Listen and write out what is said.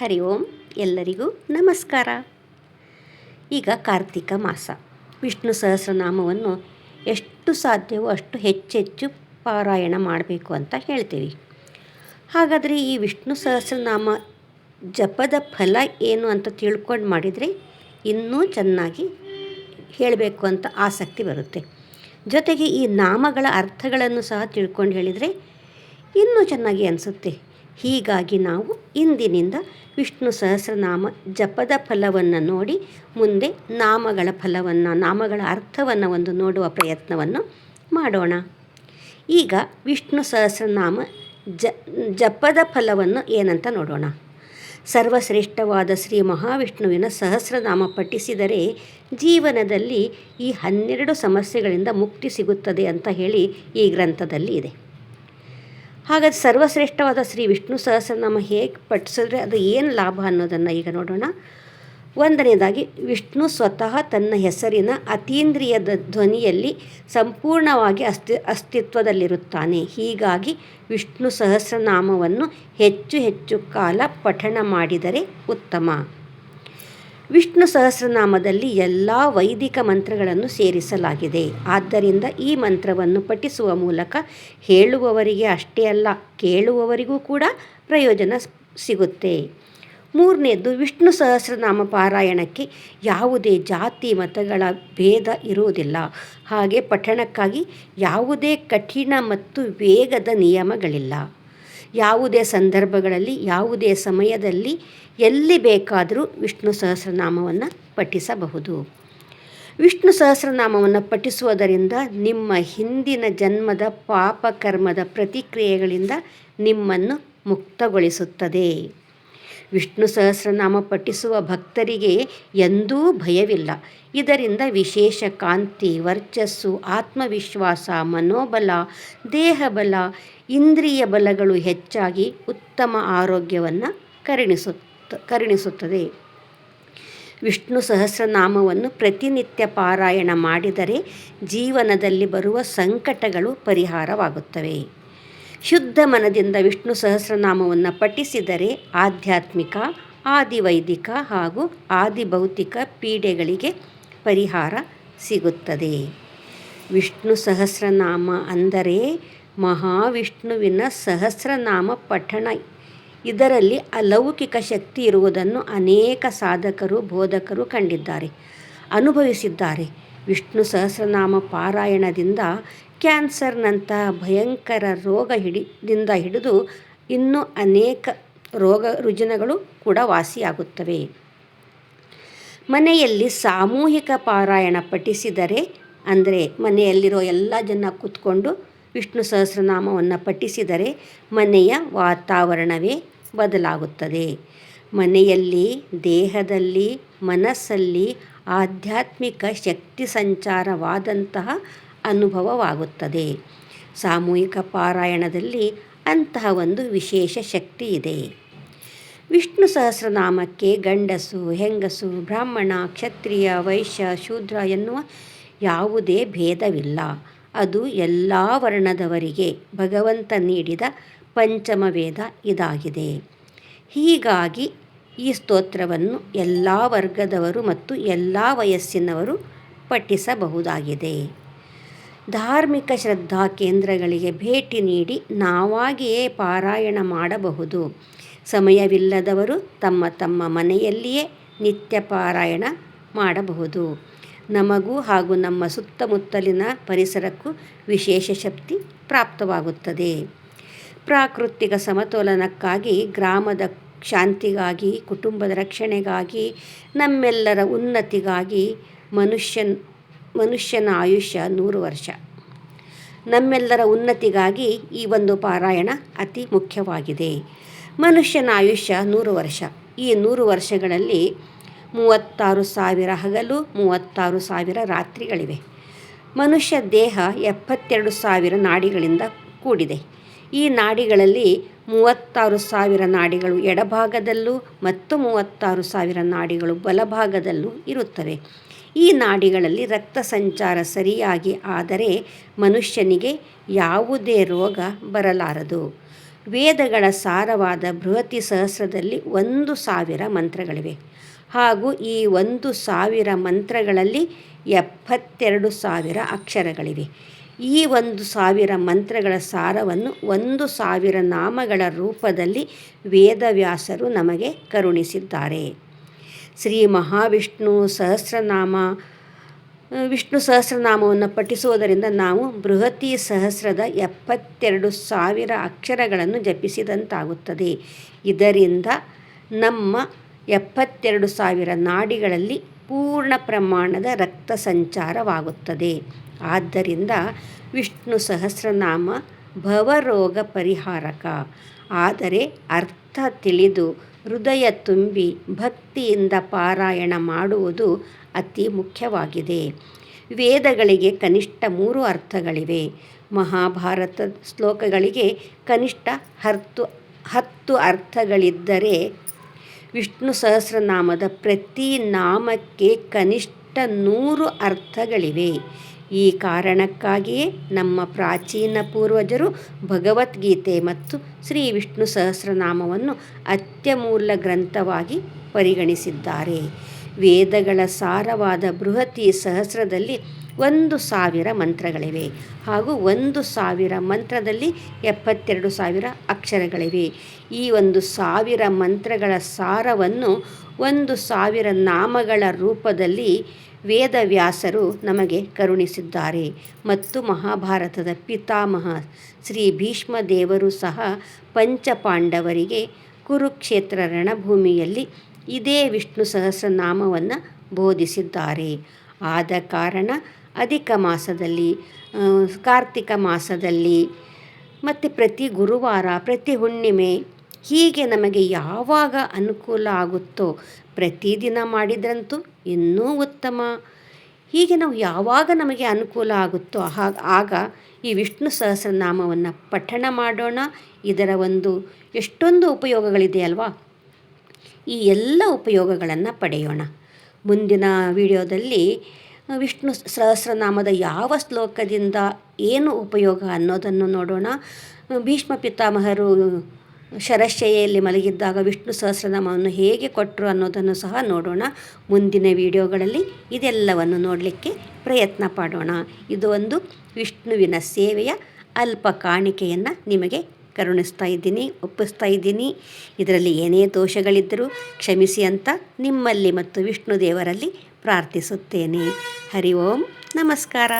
ಹರಿ ಓಂ ಎಲ್ಲರಿಗೂ ನಮಸ್ಕಾರ. ಈಗ ಕಾರ್ತಿಕ ಮಾಸ. ವಿಷ್ಣು ಸಹಸ್ರನಾಮವನ್ನು ಎಷ್ಟು ಸಾಧ್ಯವೋ ಅಷ್ಟು ಹೆಚ್ಚೆಚ್ಚು ಪಾರಾಯಣ ಮಾಡಬೇಕು ಅಂತ ಹೇಳ್ತೀವಿ. ಹಾಗಾದರೆ ಈ ವಿಷ್ಣು ಸಹಸ್ರನಾಮ ಜಪದ ಫಲ ಏನು ಅಂತ ತಿಳ್ಕೊಂಡು ಮಾಡಿದರೆ ಇನ್ನೂ ಚೆನ್ನಾಗಿ ಹೇಳಬೇಕು ಅಂತ ಆಸಕ್ತಿ ಬರುತ್ತೆ. ಜೊತೆಗೆ ಈ ನಾಮಗಳ ಅರ್ಥಗಳನ್ನು ಸಹ ತಿಳ್ಕೊಂಡು ಹೇಳಿದರೆ ಇನ್ನೂ ಚೆನ್ನಾಗಿ ಅನಿಸುತ್ತೆ. ಹೀಗಾಗಿ ನಾವು ಇಂದಿನಿಂದ ವಿಷ್ಣು ಸಹಸ್ರನಾಮ ಜಪದ ಫಲವನ್ನು ನೋಡಿ, ಮುಂದೆ ನಾಮಗಳ ಫಲವನ್ನು, ನಾಮಗಳ ಅರ್ಥವನ್ನು ಒಂದು ನೋಡುವ ಪ್ರಯತ್ನವನ್ನು ಮಾಡೋಣ. ಈಗ ವಿಷ್ಣು ಸಹಸ್ರನಾಮ ಜಪದ ಫಲವನ್ನು ಏನಂತ ನೋಡೋಣ. ಸರ್ವಶ್ರೇಷ್ಠವಾದ ಶ್ರೀ ಮಹಾವಿಷ್ಣುವಿನ ಸಹಸ್ರನಾಮ ಪಠಿಸಿದರೆ ಜೀವನದಲ್ಲಿ ಈ ಹನ್ನೆರಡು ಸಮಸ್ಯೆಗಳಿಂದ ಮುಕ್ತಿ ಸಿಗುತ್ತದೆ ಅಂತ ಹೇಳಿ ಈ ಗ್ರಂಥದಲ್ಲಿ ಇದೆ. ಹಾಗಾದ್ರೆ ಸರ್ವಶ್ರೇಷ್ಠವಾದ ಶ್ರೀ ವಿಷ್ಣು ಸಹಸ್ರನಾಮ ಹೇಗೆ ಪಠಿಸಿದ್ರೆ ಅದು ಏನು ಲಾಭ ಅನ್ನೋದನ್ನು ಈಗ ನೋಡೋಣ. ಒಂದನೇದಾಗಿ ವಿಷ್ಣು ಸ್ವತಃ ತನ್ನ ಹೆಸರಿನ ಅತೀಂದ್ರಿಯದ ಧ್ವನಿಯಲ್ಲಿ ಸಂಪೂರ್ಣವಾಗಿ ಅಸ್ತಿ, ಅಸ್ತಿತ್ವದಲ್ಲಿರುತ್ತಾನೆ. ಹೀಗಾಗಿ ವಿಷ್ಣು ಸಹಸ್ರನಾಮವನ್ನು ಹೆಚ್ಚು ಹೆಚ್ಚು ಕಾಲ ಪಠಣ ಮಾಡಿದರೆ ಉತ್ತಮ. ವಿಷ್ಣು ಸಹಸ್ರನಾಮದಲ್ಲಿ ಎಲ್ಲ ವೈದಿಕ ಮಂತ್ರಗಳನ್ನು ಸೇರಿಸಲಾಗಿದೆ. ಆದ್ದರಿಂದ ಈ ಮಂತ್ರವನ್ನು ಪಠಿಸುವ ಮೂಲಕ ಹೇಳುವವರಿಗೆ ಅಷ್ಟೇ ಅಲ್ಲ, ಕೇಳುವವರಿಗೂ ಕೂಡ ಪ್ರಯೋಜನ ಸಿಗುತ್ತೆ. ಮೂರನೇದು ವಿಷ್ಣು ಸಹಸ್ರನಾಮ ಪಾರಾಯಣಕ್ಕೆ ಯಾವುದೇ ಜಾತಿ, ಮತಗಳ ಭೇದ ಇರುವುದಿಲ್ಲ. ಹಾಗೆ ಪಠಣಕ್ಕಾಗಿ ಯಾವುದೇ ಕಠಿಣ ಮತ್ತು ವೇಗದ ನಿಯಮಗಳಿಲ್ಲ. ಯಾವುದೇ ಸಂದರ್ಭಗಳಲ್ಲಿ, ಯಾವುದೇ ಸಮಯದಲ್ಲಿ ಎಲ್ಲಿ ಬೇಕಾದರೂ ವಿಷ್ಣು ಸಹಸ್ರನಾಮವನ್ನು ಪಠಿಸಬಹುದು. ವಿಷ್ಣು ಸಹಸ್ರನಾಮವನ್ನು ಪಠಿಸುವುದರಿಂದ ನಿಮ್ಮ ಹಿಂದಿನ ಜನ್ಮದ ಪಾಪಕರ್ಮದ ಪ್ರತಿಕ್ರಿಯೆಗಳಿಂದ ನಿಮ್ಮನ್ನು ಮುಕ್ತಗೊಳಿಸುತ್ತದೆ. ವಿಷ್ಣು ಸಹಸ್ರನಾಮ ಪಠಿಸುವ ಭಕ್ತರಿಗೆ ಎಂದೂ ಭಯವಿಲ್ಲ. ಇದರಿಂದ ವಿಶೇಷ ಕಾಂತಿ, ವರ್ಚಸ್ಸು, ಆತ್ಮವಿಶ್ವಾಸ, ಮನೋಬಲ, ದೇಹಬಲ, ಇಂದ್ರಿಯ ಬಲಗಳು ಹೆಚ್ಚಾಗಿ ಉತ್ತಮ ಆರೋಗ್ಯವನ್ನು ಕರುಣಿಸುತ್ತ ಕರುಣಿಸುತ್ತದೆ. ವಿಷ್ಣು ಸಹಸ್ರನಾಮವನ್ನು ಪ್ರತಿನಿತ್ಯ ಪಾರಾಯಣ ಮಾಡಿದರೆ ಜೀವನದಲ್ಲಿ ಬರುವ ಸಂಕಟಗಳು ಪರಿಹಾರವಾಗುತ್ತವೆ. ಶುದ್ಧ ಮನದಿಂದ ವಿಷ್ಣು ಸಹಸ್ರನಾಮವನ್ನು ಪಠಿಸಿದರೆ ಆಧ್ಯಾತ್ಮಿಕ, ಆದಿವೈದಿಕ ಹಾಗೂ ಆದಿಭೌತಿಕ ಪೀಡೆಗಳಿಗೆ ಪರಿಹಾರ ಸಿಗುತ್ತದೆ. ವಿಷ್ಣು ಸಹಸ್ರನಾಮ ಅಂದರೆ ಮಹಾವಿಷ್ಣುವಿನ ಸಹಸ್ರನಾಮ ಪಠಣ. ಇದರಲ್ಲಿ ಅಲೌಕಿಕ ಶಕ್ತಿ ಇರುವುದನ್ನು ಅನೇಕ ಸಾಧಕರು, ಬೋಧಕರು ಕಂಡಿದ್ದಾರೆ, ಅನುಭವಿಸಿದ್ದಾರೆ. ವಿಷ್ಣು ಸಹಸ್ರನಾಮ ಪಾರಾಯಣದಿಂದ ಕ್ಯಾನ್ಸರ್ನಂತಹ ಭಯಂಕರ ರೋಗ ಹಿಡಿದಿಂದ ಹಿಡಿದು ಇನ್ನೂ ಅನೇಕ ರೋಗ ರುಜಿನಗಳು ಕೂಡ ವಾಸಿಯಾಗುತ್ತವೆ. ಮನೆಯಲ್ಲಿ ಸಾಮೂಹಿಕ ಪಾರಾಯಣ ಪಠಿಸಿದರೆ ಅಂದರೆ ಮನೆಯಲ್ಲಿರೋ ಎಲ್ಲ ಜನ ಕೂತ್ಕೊಂಡು ವಿಷ್ಣು ಸಹಸ್ರನಾಮವನ್ನು ಪಠಿಸಿದರೆ ಮನೆಯ ವಾತಾವರಣವೇ ಬದಲಾಗುತ್ತದೆ. ಮನೆಯಲ್ಲಿ ದೇಹದಲ್ಲಿ, ಮನಸ್ಸಲ್ಲಿ ಆಧ್ಯಾತ್ಮಿಕ ಶಕ್ತಿ ಸಂಚಾರವಾದಂತಹ ಅನುಭವವಾಗುತ್ತದೆ. ಸಾಮೂಹಿಕ ಪಾರಾಯಣದಲ್ಲಿ ಅಂತಹ ಒಂದು ವಿಶೇಷ ಶಕ್ತಿ ಇದೆ. ವಿಷ್ಣು ಸಹಸ್ರನಾಮಕ್ಕೆ ಗಂಡಸು, ಹೆಂಗಸು, ಬ್ರಾಹ್ಮಣ, ಕ್ಷತ್ರಿಯ, ವೈಶ್ಯ, ಶೂದ್ರ ಎನ್ನುವ ಯಾವುದೇ ಭೇದವಿಲ್ಲ. ಅದು ಎಲ್ಲ ವರ್ಣದವರಿಗೆ ಭಗವಂತ ನೀಡಿದ ಪಂಚಮ ವೇದ ಇದಾಗಿದೆ. ಹೀಗಾಗಿ ಈ ಸ್ತೋತ್ರವನ್ನು ಎಲ್ಲ ವರ್ಗದವರು ಮತ್ತು ಎಲ್ಲ ವಯಸ್ಸಿನವರು ಪಠಿಸಬಹುದಾಗಿದೆ. ಧಾರ್ಮಿಕ ಶ್ರದ್ಧಾ ಕೇಂದ್ರಗಳಿಗೆ ಭೇಟಿ ನೀಡಿ ನಾವಾಗಿಯೇ ಪಾರಾಯಣ ಮಾಡಬಹುದು. ಸಮಯವಿಲ್ಲದವರು ತಮ್ಮ ತಮ್ಮ ಮನೆಯಲ್ಲಿಯೇ ನಿತ್ಯ ಪಾರಾಯಣ ಮಾಡಬಹುದು. ನಮಗೂ ಹಾಗೂ ನಮ್ಮ ಸುತ್ತಮುತ್ತಲಿನ ಪರಿಸರಕ್ಕೂ ವಿಶೇಷ ಶಕ್ತಿ ಪ್ರಾಪ್ತವಾಗುತ್ತದೆ. ಪ್ರಾಕೃತಿಕ ಸಮತೋಲನಕ್ಕಾಗಿ, ಗ್ರಾಮದ ಶಾಂತಿಗಾಗಿ, ಕುಟುಂಬದ ರಕ್ಷಣೆಗಾಗಿ, ನಮ್ಮೆಲ್ಲರ ಉನ್ನತಿಗಾಗಿ ಮನುಷ್ಯನ್ ಮನುಷ್ಯನ ಆಯುಷ್ಯ ನೂರು ವರ್ಷ. ನಮ್ಮೆಲ್ಲರ ಉನ್ನತಿಗಾಗಿ ಈ ಒಂದು ಪಾರಾಯಣ ಅತಿ ಮುಖ್ಯವಾಗಿದೆ. ಮನುಷ್ಯನ ಆಯುಷ್ಯ ನೂರು ವರ್ಷ. ಈ ನೂರು ವರ್ಷಗಳಲ್ಲಿ ಮೂವತ್ತಾರು ಸಾವಿರ ಹಗಲು, ಮೂವತ್ತಾರು ಸಾವಿರ ರಾತ್ರಿಗಳಿವೆ. ಮನುಷ್ಯ ದೇಹ ಎಪ್ಪತ್ತೆರಡು ಸಾವಿರ ನಾಡಿಗಳಿಂದ ಕೂಡಿದೆ. ಈ ನಾಡಿಗಳಲ್ಲಿ ಮೂವತ್ತಾರು ಸಾವಿರ ನಾಡಿಗಳು ಎಡಭಾಗದಲ್ಲೂ ಮತ್ತು ಮೂವತ್ತಾರು ಸಾವಿರ ನಾಡಿಗಳು ಬಲಭಾಗದಲ್ಲೂ ಇರುತ್ತವೆ. ಈ ನಾಡಿಗಳಲ್ಲಿ ರಕ್ತ ಸಂಚಾರ ಸರಿಯಾಗಿ ಆದರೆ ಮನುಷ್ಯನಿಗೆ ಯಾವುದೇ ರೋಗ ಬರಲಾರದು. ವೇದಗಳ ಸಾರವಾದ ಬೃಹತಿ ಸಹಸ್ರದಲ್ಲಿ ಒಂದು ಸಾವಿರ ಮಂತ್ರಗಳಿವೆ. ಹಾಗೂ ಈ ಒಂದು ಸಾವಿರ ಮಂತ್ರಗಳಲ್ಲಿ ಎಪ್ಪತ್ತೆರಡು ಸಾವಿರ ಅಕ್ಷರಗಳಿವೆ. ಈ ಒಂದು ಸಾವಿರ ಮಂತ್ರಗಳ ಸಾರವನ್ನು ಒಂದು ಸಾವಿರ ನಾಮಗಳ ರೂಪದಲ್ಲಿ ವೇದವ್ಯಾಸರು ನಮಗೆ ಕರುಣಿಸಿದ್ದಾರೆ. ಶ್ರೀ ಮಹಾವಿಷ್ಣು ಸಹಸ್ರನಾಮ, ವಿಷ್ಣು ಸಹಸ್ರನಾಮವನ್ನು ಪಠಿಸುವುದರಿಂದ ನಾವು ಬೃಹತಿ ಸಹಸ್ರದ ಎಪ್ಪತ್ತೆರಡು ಸಾವಿರ ಅಕ್ಷರಗಳನ್ನು ಜಪಿಸಿದಂತಾಗುತ್ತದೆ. ಇದರಿಂದ ನಮ್ಮ ಎಪ್ಪತ್ತೆರಡು ಸಾವಿರ ನಾಡಿಗಳಲ್ಲಿ ಪೂರ್ಣ ಪ್ರಮಾಣದ ರಕ್ತ ಸಂಚಾರವಾಗುತ್ತದೆ. ಆದ್ದರಿಂದ ವಿಷ್ಣು ಸಹಸ್ರನಾಮ ಭವರೋಗ ಪರಿಹಾರಕ. ಆದರೆ ಅರ್ಥ ತಿಳಿದು ಹೃದಯ ತುಂಬಿ ಭಕ್ತಿಯಿಂದ ಪಾರಾಯಣ ಮಾಡುವುದು ಅತಿ ಮುಖ್ಯವಾಗಿದೆ. ವೇದಗಳಿಗೆ ಕನಿಷ್ಠ ಮೂರು ಅರ್ಥಗಳಿವೆ. ಮಹಾಭಾರತ ಶ್ಲೋಕಗಳಿಗೆ ಕನಿಷ್ಠ ಹತ್ತು ಹತ್ತು ಅರ್ಥಗಳಿದ್ದರೆ ವಿಷ್ಣು ಸಹಸ್ರನಾಮದ ಪ್ರತಿ ನಾಮಕ್ಕೆ ಕನಿಷ್ಠ ನೂರು ಅರ್ಥಗಳಿವೆ. ಈ ಕಾರಣಕ್ಕಾಗಿಯೇ ನಮ್ಮ ಪ್ರಾಚೀನ ಪೂರ್ವಜರು ಭಗವದ್ಗೀತೆ ಮತ್ತು ಶ್ರೀ ವಿಷ್ಣು ಸಹಸ್ರನಾಮವನ್ನು ಅತ್ಯಮೂಲ ಗ್ರಂಥವಾಗಿ ಪರಿಗಣಿಸಿದ್ದಾರೆ. ವೇದಗಳ ಸಾರವಾದ ಬೃಹತಿ ಸಹಸ್ರದಲ್ಲಿ ಒಂದು ಸಾವಿರ ಮಂತ್ರಗಳಿವೆ ಹಾಗೂ ಒಂದು ಸಾವಿರ ಮಂತ್ರದಲ್ಲಿ ಎಪ್ಪತ್ತೆರಡು ಸಾವಿರ ಅಕ್ಷರಗಳಿವೆ. ಈ ಒಂದು ಸಾವಿರ ಮಂತ್ರಗಳ ಸಾರವನ್ನು ಒಂದು ಸಾವಿರ ನಾಮಗಳ ರೂಪದಲ್ಲಿ ವೇದವ್ಯಾಸರು ನಮಗೆ ಕರುಣಿಸಿದ್ದಾರೆ. ಮತ್ತು ಮಹಾಭಾರತದ ಪಿತಾಮಹ ಶ್ರೀ ಭೀಷ್ಮ ದೇವರು ಸಹ ಪಂಚಪಾಂಡವರಿಗೆ ಕುರುಕ್ಷೇತ್ರ ರಣಭೂಮಿಯಲ್ಲಿ ಇದೇ ವಿಷ್ಣು ಸಹಸ್ರನಾಮವನ್ನು ಬೋಧಿಸಿದ್ದಾರೆ. ಆದ ಕಾರಣ ಅಧಿಕ ಮಾಸದಲ್ಲಿ ಕಾರ್ತಿಕ ಮಾಸದಲ್ಲಿ, ಮತ್ತು ಪ್ರತಿ ಗುರುವಾರ, ಪ್ರತಿ ಹುಣ್ಣಿಮೆ ಹೀಗೆ ನಮಗೆ ಯಾವಾಗ ಅನುಕೂಲ ಆಗುತ್ತೋ ಪ್ರತಿದಿನ ಮಾಡಿದ್ರಂತೂ ಇನ್ನೂ ಉತ್ತಮ. ಹೀಗೆ ನಾವು ಯಾವಾಗ ನಮಗೆ ಅನುಕೂಲ ಆಗುತ್ತೋ ಆಗ ಈ ವಿಷ್ಣು ಸಹಸ್ರನಾಮವನ್ನು ಪಠಣ ಮಾಡೋಣ. ಇದರ ಒಂದು ಎಷ್ಟೊಂದು ಉಪಯೋಗಗಳಿದೆಯಲ್ವಾ ಈ ಎಲ್ಲ ಉಪಯೋಗಗಳನ್ನು ಪಡೆಯೋಣ. ಮುಂದಿನ ವಿಡಿಯೋದಲ್ಲಿ ವಿಷ್ಣು ಸಹಸ್ರನಾಮದ ಯಾವ ಶ್ಲೋಕದಿಂದ ಏನು ಉಪಯೋಗ ಅನ್ನೋದನ್ನು ನೋಡೋಣ. ಭೀಷ್ಮ ಪಿತಾಮಹರು ಶರಶಯ್ಯಲ್ಲಿ ಮಲಗಿದ್ದಾಗ ವಿಷ್ಣು ಸಹಸ್ರನಾಮವನ್ನು ಹೇಗೆ ಕೊಟ್ಟರು ಅನ್ನೋದನ್ನು ಸಹ ನೋಡೋಣ. ಮುಂದಿನ ವಿಡಿಯೋಗಳಲ್ಲಿ ಇದೆಲ್ಲವನ್ನು ನೋಡಲಿಕ್ಕೆ ಪ್ರಯತ್ನ ಪಡೋಣ ಇದು ಒಂದು ವಿಷ್ಣುವಿನ ಸೇವೆಯ ಅಲ್ಪ ಕಾಣಿಕೆಯನ್ನು ನಿಮಗೆ ಕರುಣಿಸ್ತಾ ಇದ್ದೀನಿ, ಒಪ್ಪಿಸ್ತಾ ಇದ್ದೀನಿ. ಇದರಲ್ಲಿ ಏನೇ ದೋಷಗಳಿದ್ದರೂ ಕ್ಷಮಿಸಿ ಅಂತ ನಿಮ್ಮಲ್ಲಿ ಮತ್ತು ವಿಷ್ಣು ದೇವರಲ್ಲಿ ಪ್ರಾರ್ಥಿಸುತ್ತೇನೆ. ಹರಿ ಓಂ, ನಮಸ್ಕಾರ.